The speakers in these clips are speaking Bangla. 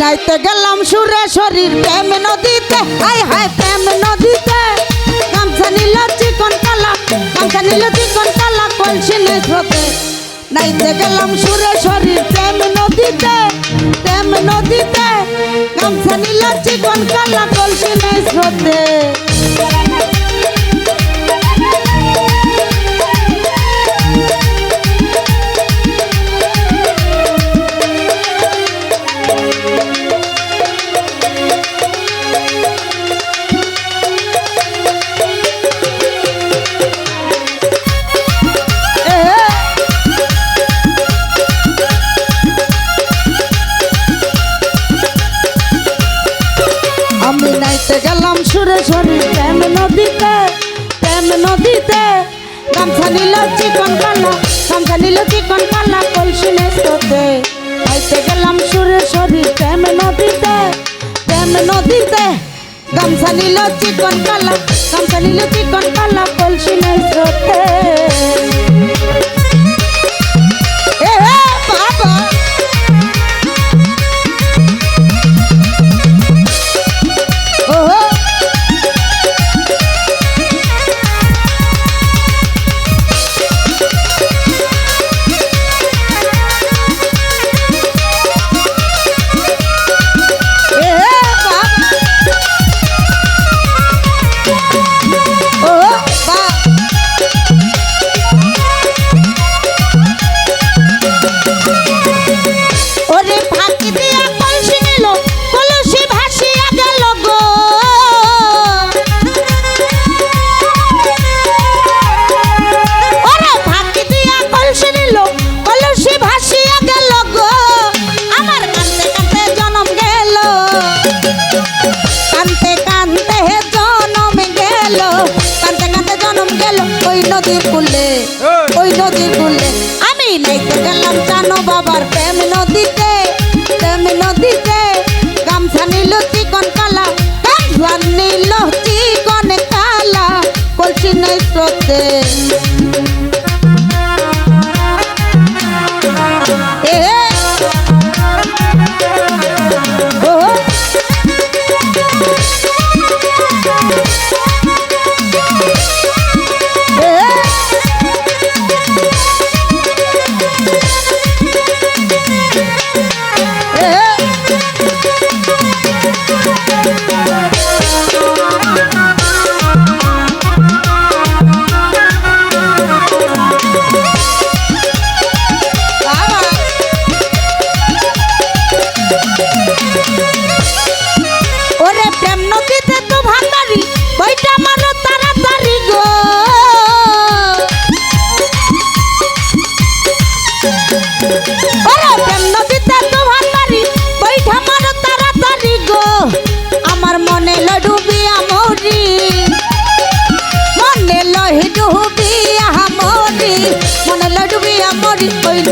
নাইতে গেলাম সুরে শরীর, প্রেম নদীতে। হাই হায় প্রেম নদীতে। গামছা নিল চিকন কালা গামছা নিল চিকন কালা কলসি নেই স্রোতে। নাইতে গেলাম সুরে শরীর, প্রেম নদীতে। প্রেম নদীতে, গামছা নিল চিকন কালা কলসি নেই স্রোতে। প্রেম নদীতে প্রেম নদীতে গামছা নিল চিকন কালা গামছা নিল চিকন কালা কলসি নেস্ততে। নাইতে গেলাম সুরে শরীর, প্রেম নদীতে প্রেম নদীতে গামছা নিল চিকন কালা গামছা নিল চিকন কালা কলসি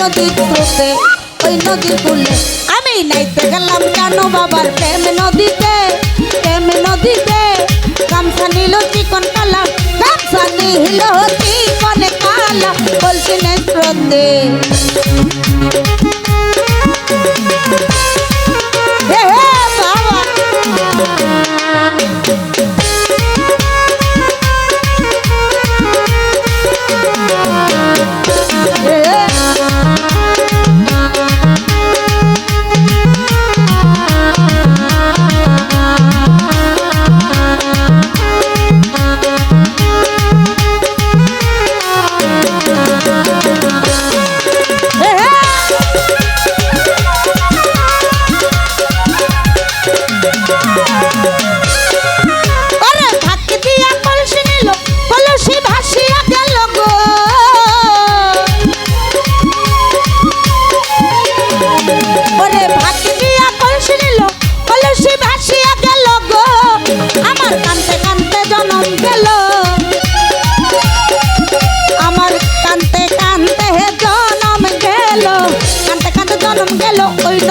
নদীর স্রোতে ওই নদীর কুলে। আমি নাইতে গেলাম কেন বাবার প্রেম নদীতে প্রেম নদীতে। গামছা নিল চিকন কালা, গামছা নিল চিকন কালা। বলছি নেই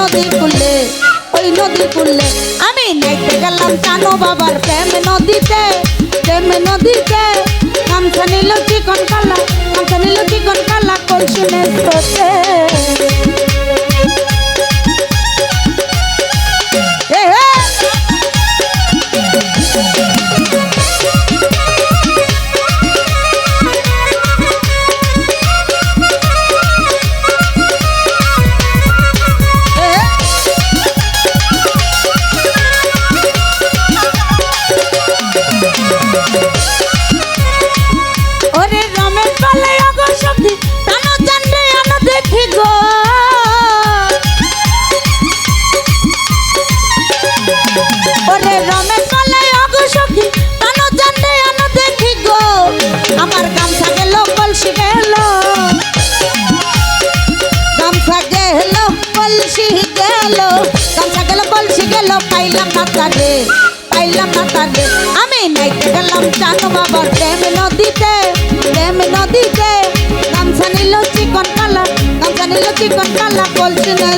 নদীর কুলে, ওই নদীর কুলে। আমি দেখতে গেলাম জানো বাবার প্রেম নদীতে প্রেম নদীতে। গামছা নিল চিকন কালা, গামছা নিল চিকন কালা কলসি নেই পাইলাম না তারে আমি নাইতে গেলাম জানো বাবার প্রেম নদীতে প্রেম নদীতে। গামছা নিল চিকন কালা গামছা নিল চিকন কালা কলসি নাই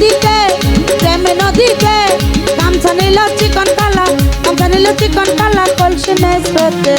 নদীতে প্রেম নদীতে গামছা নিল চিকন কালা গামছা নিল চিকন কালা কলসি নেসতে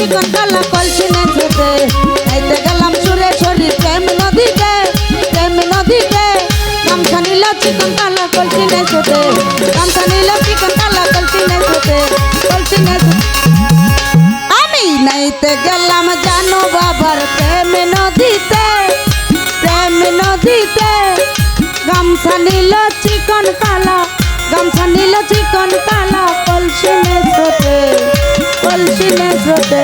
চিকন কালা কলসি নেছেতে নাইতে গেলাম সুরেশ্বরী প্রেম নদীতে প্রেম নদীতে। গামছা নিল চিকন কালা কলসি নেছেতে গামছা নিল চিকন কালা কলসি নেছেতে কলসি নেছেতে আমি নাইতে গেলাম জানো বাবার প্রেম নদীতে প্রেম নদীতে। গামছা নীল চিকন কালা গামছা নীল চিকন কালা কলসি নেছোতে কলসি নেছোতে